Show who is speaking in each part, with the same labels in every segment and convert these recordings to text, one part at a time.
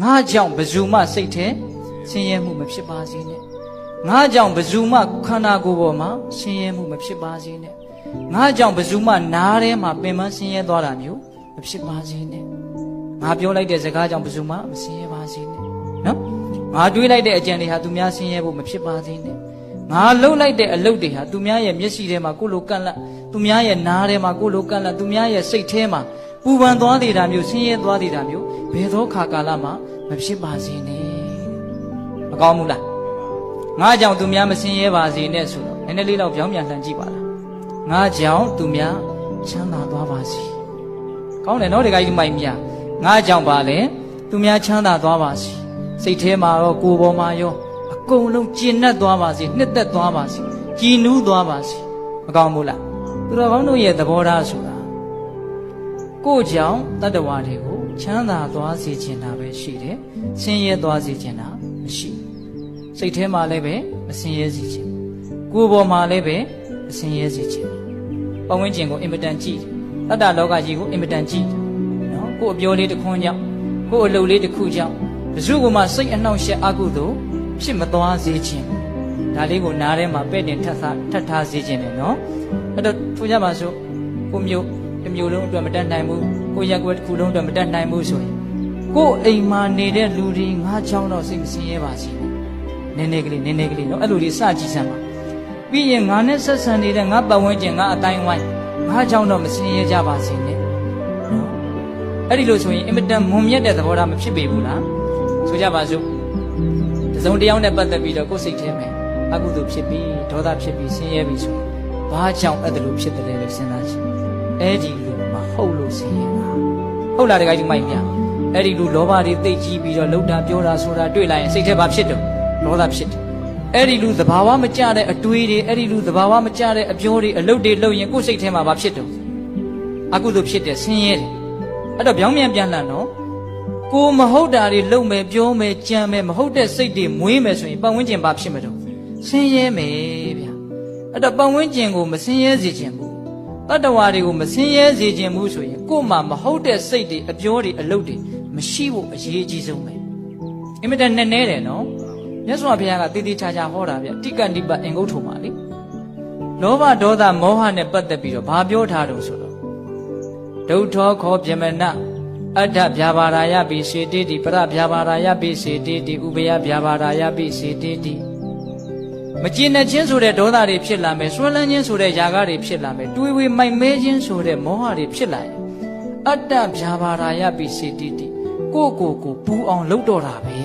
Speaker 1: ငါကြောင့်ဘယ်သူမှစိတ်ထဲဆင်းရဲမှုမဖြစ်ပါစေနဲ့ငါကြောင့်ဘယ်သူမှခန္ဓာကိုယ်ပေါ်မှာဆင်းရဲမှုမဖြစ်ပါစေနဲ့ငါကြောင့်ဘယ်သူမှနားထဲမှာပင်ပန်းဆင်းရဲသွားတာမျိုးမဖြစ်ပါစေနဲ့ငါပြောလိုက်တဲ့စကားကြောင့်ဘယ်သူမှမဆင်းရဲပါစေနဲ့နော်ငါတွေးလိုက်တဲ့အကြံတွေဟာသူများဆင်းရဲဖို့မဖြစ်ပါစေနဲ့ငါလှုပ်လိုက်တဲ့အလုပ်တွေဟာသူများရဲ့မျက်စိထဲမှာကိုယ်လိုကန့်လန့်သူများရဲ့နားထဲမှာကိုယ်လိုကန့်လန့်သူများရဲ့စိတ်ထဲမှာ ပူပန်သွားသေးတာမျိုးဆင်းရဲသွားသေးတာမျိုးဘယ်သောခါကာလမှာမဖြစ်ပါစေနဲ့မကောင်းဘူးလားငါကြောင့်သူများမဆင်းရဲပါစေနဲ့ဆိုတော့နည်းနည်းလေးတော့ပြောင်းပြန်လှန်ကြည့်ပါလားငါကြောင့်သူများချမ်းသာသွားပါစေကောင်းတယ်နော်ဒီကကြီးမိုက်မြငါကြောင့်ပါလေသူများချမ်းသာသွားပါစေစိတ်ထဲမှာရောကိုယ်ပေါ်မှာရောအကုန်လုံးကျဉ်တ်သွားပါစေနှစ်သက်သွားပါစေကြည်နူးသွားပါစေမကောင်းဘူးလားသူတော်ကောင်းတို့ရဲ့သဘောထားဆိုတာ ကိုယ်ကြောင့်တတ္တဝါတွေကိုချမ်းသာသွားစေချင်တာပဲရှိတယ်ဆင်းရဲသွားစေချင်တာမရှိဘူးစိတ်ထဲမှာလည်းပဲမဆင်းရဲစေချင်ဘူးကိုယ်ပေါ်မှာလည်းပဲမဆင်းရဲစေချင်ဘူးပတ်ဝန်းကျင်ကိုအင်မတန်ကြည့်တယ်တတ္တလောကကြီးကိုအင်မတန်ကြည့်တယ်နော်ကိုယ်အပြောလေးတစ်ခွန်းကြောင့်ကိုယ်အလုပ်လေးတစ်ခုကြောင့်ဘယ်သူကမှစိတ်အနှောင့်အယှက်အကုသို့ဖြစ်မသွားစေချင်ဘူးဒါလေးကိုနားထဲမှာပဲ့တင်ထပ်ထားထပ်ထားစေချင်တယ်နော်အဲ့တော့ထို့ကြပါစို့ကိုမျိုး တစ်မျိုးလုံးအတွက်မတတ်နိုင်ဘူးကိုရက်ွက်တစ်ခုလုံးအတွက်မတတ်နိုင်ဘူးဆိုရင်ကိုယ်အိမ်မှာနေတဲ့လူတွေငါးချောင်းတော့စိတ်မစင်းရဲပါစေနဲ့နည်းနည်းကလေးနည်းနည်းကလေးနော်အဲ့လိုလေးစကြည့်စမ်းပါပြီးရင်ငါနဲ့ဆက်ဆံနေတဲ့ငါပတ်ဝန်းကျင်ငါအတိုင်းဝိုင်းငါးချောင်းတော့မစင်းရဲကြပါစေနဲ့နော်အဲ့ဒီလိုဆိုရင်အင်မတန်မွန်မြတ်တဲ့သဘောထားမဖြစ်ပေဘူးလားဆိုကြပါစို့တစုံတစ်ယောက်နဲ့ပတ်သက်ပြီးတော့ကိုယ်စိတ်ထဲမှာအကုသိုလ်ဖြစ်ပြီးဒေါသဖြစ်ပြီးဆင်းရဲပြီးဆိုရင်ဘာကြောင့်အဲ့ဒါလိုဖြစ်တယ်လဲလို့စဉ်းစားကြည့် အဲ့ဒီလူမဟုတ်လို့ဆင်းရဲတာဟုတ်လားတခါကြီးမိုက်မြအဲ့ဒီလူလောဘတွေသိကြီးပြီးတော့လှုပ်တာပြောတာဆိုတာတွေ့လိုက်ရင်စိတ်ထဲဘာဖြစ်တော့ဒေါသဖြစ်တယ်အဲ့ဒီလူသဘာဝမကျတဲ့အတွေးတွေအဲ့ဒီလူသဘာဝမကျတဲ့အပြောတွေအလုပ်တွေလုပ်ရင်ကိုယ်စိတ်ထဲမှာဘာဖြစ်တော့အကုသိုလ်ဖြစ်တယ်ဆင်းရဲတယ်အဲ့တော့ပြောင်းပြန်ပြန်လှန်တော့ကိုမဟုတ်တာတွေလုပ်မယ်ပြောမယ်ကြံမယ်မဟုတ်တဲ့စိတ်တွေမွေးမယ်ဆိုရင်ပတ်ဝန်းကျင်ဘာဖြစ်မတော့ဆင်းရဲမယ်ဗျာအဲ့တော့ပတ်ဝန်းကျင်ကိုမဆင်းရဲစေချင်ဘူး တတ္တဝါတွေကိုမဆင်းရဲစေချင်ဘူးဆိုရင်ကို့မှာမဟုတ်တဲ့စိတ်တွေအပြောတွေအလုပ်တွေမရှိဖို့အရေးကြီးဆုံးပဲအင်မတန်နဲ့နဲတယ်နော်မြတ်စွာဘုရားကတည်တည်ချာချာဟောတာဗျတိကဏိပတ်အင်္ဂုတ္ထုမှာလေလောဘဒေါသမောဟနဲ့ပတ်သက်ပြီးတော့ဘာပြောထားတော့ဆိုတော့ဒုဋ္ဌောခောပြမနအဋ္ဌဗျာပါရာယပိစေတိတိပရဗျာပါရာယပိစေတိတိဥပယဗျာပါရာယပိစေတိတိ မကျင်တဲ့ချင်းဆိုတဲ့ဒေါသတွေဖြစ်လာမယ်ဆွဲလန်းခြင်းဆိုတဲ့ຢာကတွေဖြစ်လာမယ်တွေးဝေမိုက်မဲခြင်းဆိုတဲ့မောဟတွေဖြစ်လာရင်အတ္တဗျာပါရာယပိစေတိတိကိုယ့်ကိုယ်ကိုပူအောင်လုပ်တော့တာပဲ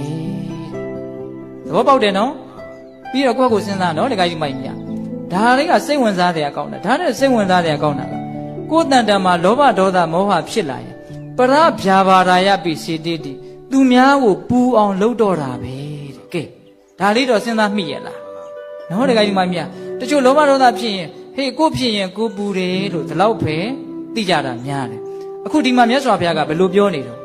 Speaker 1: သဘောပေါက်တယ်နော်ပြီးတော့ကိုယ့်ကိုယ်စဉ်းစားနော်တခါကြီးမိုက်မြဒါလေးကစိတ်ဝင်စားတဲ့အကောင်းတာဒါနဲ့စိတ်ဝင်စားတဲ့အကောင်းတာကကိုယ်တန်တန်မှာလောဘဒေါသမောဟဖြစ်လာရင်ပရဗျာပါရာယပိစေတိတိသူများကိုပူအောင်လုပ်တော့တာပဲတဲ့ကဲဒါလေးတော့စဉ်းစားမိရဲ့လား နော်တခါကြီးမိုက်မြတချို့လောဘဒေါသဖြစ်ရင်ဟေးကိုဖြစ်ရင်ကိုပူတယ်လို့ဒီလောက်ပဲသိကြတာများတယ်အခုဒီမှာမြတ်စွာဘုရားကဘယ်လိုပြောနေတော့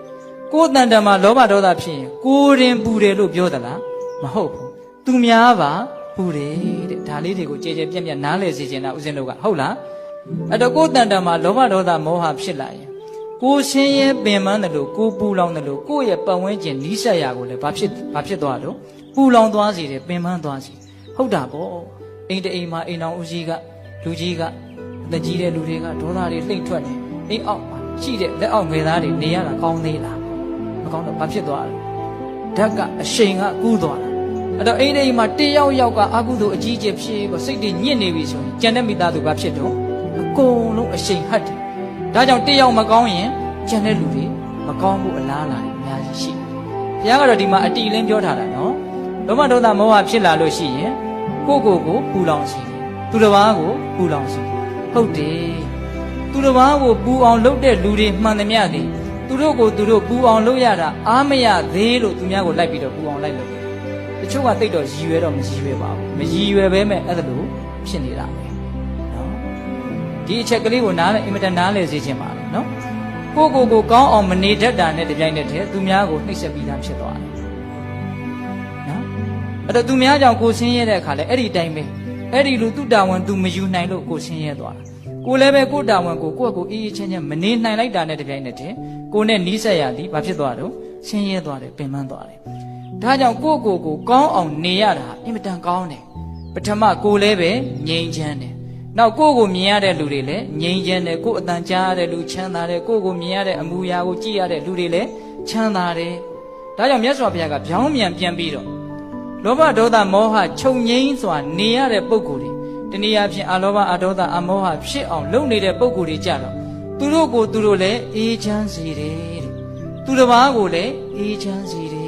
Speaker 1: ကိုယ်တန်တန်မှာလောဘဒေါသဖြစ်ရင်ကိုယ်ရင်ပူတယ်လို့ပြောသလားမဟုတ်ဘူးသူများပါပူတယ်တဲ့ဒါလေးတွေကိုကြဲကြဲပြက်ပြက်နားလည်စေချင်တာဦးဇင်းတို့ကဟုတ်လားအဲ့တော့ကိုယ်တန်တန်မှာလောဘဒေါသမောဟဖြစ်လာရင်ကိုယ်ဆင်းရဲပင်ပန်းတယ်လို့ကိုယ်ပူလောင်တယ်လို့ကိုယ့်ရဲ့ပတ်ဝန်းကျင်နီးစပ်ရာကိုလည်းဘာဖြစ်ဘာဖြစ်သွားတော့ပူလောင်သွားစေတယ်ပင်ပန်းသွားစေ ဟုတ်တာပေါ့အိမ်တအိမ်မှာအိမ်တော်ဦးကြီးကလူကြီးကအသက်ကြီးတဲ့လူတွေကဒေါသတွေလှိမ့်ထွက်နေအိမ်အောက်မှာရှိတဲ့လက်အောက်ငယ်သားတွေနေရတာကောင်းသေးလားမကောင်းတော့ဘာဖြစ်သွားလဲဓာတ်ကအရှိန်ကကူးသွားတာအဲ့တော့အိမ်တအိမ်မှာတယောက်ယောက်ကအကုသို့အကြီးကျယ်ဖြစ်ပြီးစိတ်တွေညစ်နေပြီဆိုရင်ကြံတဲ့မိသားစုဘာဖြစ်တော့အကုန်လုံးအရှိန်ဟတ်တယ်ဒါကြောင့်တယောက်မကောင်းရင်ကြံတဲ့လူတွေမကောင်းဘူးအလားအလာတွေအများကြီးရှိတယ်ဘုရားကတော့ဒီမှာအတီလင်းပြောထားတာနော် လောဘဒေါသမောဟဖြစ်လာလို့ရှိရင်ကိုယ့်ကိုယ်ကိုပူလောင်စေတယ်သူတစ်ပါးကိုပူလောင်စေတယ်ဟုတ်တယ်သူတစ်ပါးကိုပူအောင်လုပ်တဲ့လူတွေမှန်သမျှသည်သူတို့ကိုသူတို့ပူအောင်လုပ်ရတာအားမရသေးလို့သူများကိုလိုက်ပြီးတော့ပူအောင်လိုက်လုပ်တယ်တချို့ကတိတ်တော့ရည်ရွယ်တော့မရည်ရွယ်ပါဘူးမရည်ရွယ်ပဲမဲ့အဲ့ဒါလို့ဖြစ်နေတာပဲနော်ဒီအချက်ကလေးကိုနားလည်းအင်မတန်နားလဲစေခြင်းပါလေနော်ကိုကိုကိုကောင်းအောင်မနေတတ်တာနဲ့တပြိုင်နက်တည်းသူများကိုနှိပ်စက်ပြီးသားဖြစ်သွားတယ်နော် အဲ့တော့သူများကြောင့်ကိုဆင်းရဲတဲ့အခါလဲအဲ့ဒီတိုင်းပဲအဲ့ဒီလူသူတာဝန်သူမယူနိုင်လို့ကိုဆင်းရဲသွားတာကိုလည်းပဲကိုတာဝန်ကိုကိုယ့်ကိုအေးအေးချမ်းချမ်းမနေနိုင်လိုက်တာနဲ့တပြိုင်နက်တည်းကိုနဲ့နီးစက်ရသည်ဘာဖြစ်သွားတော့ဆင်းရဲသွားတယ်ပင်ပန်းသွားတယ်ဒါကြောင့်ကိုယ့်ကိုယ်ကိုကောင်းအောင်နေရတာအင်မတန်ကောင်းတယ်ပထမကိုယ်လည်းပဲငြိမ်းချမ်းတယ်နောက်ကိုယ့်ကိုမြင်ရတဲ့လူတွေလည်းငြိမ်းချမ်းတယ်ကိုယ်အတန်ကြားရတဲ့လူချမ်းသာတယ်ကိုယ့်ကိုမြင်ရတဲ့အမူအရာကိုကြည့်ရတဲ့လူတွေလည်းချမ်းသာတယ်ဒါကြောင့်မြတ်စွာဘုရားကဗျောင်းမြန်ပြန်ပြီးတော့ လောဘဒေါသမောဟချုပ်ငိမ့်စွာနေရတဲ့ပုံကိုယ်တွေတနည်းအားဖြင့်အလောဘအဒေါသအမောဟဖြစ်အောင်လုပ်နေတဲ့ပုံကိုယ်တွေကြတော့သူတို့ကိုသူတို့လည်းအေးချမ်းစေတယ်တဲ့သူတစ်ပါးကိုလည်းအေးချမ်းစေတယ်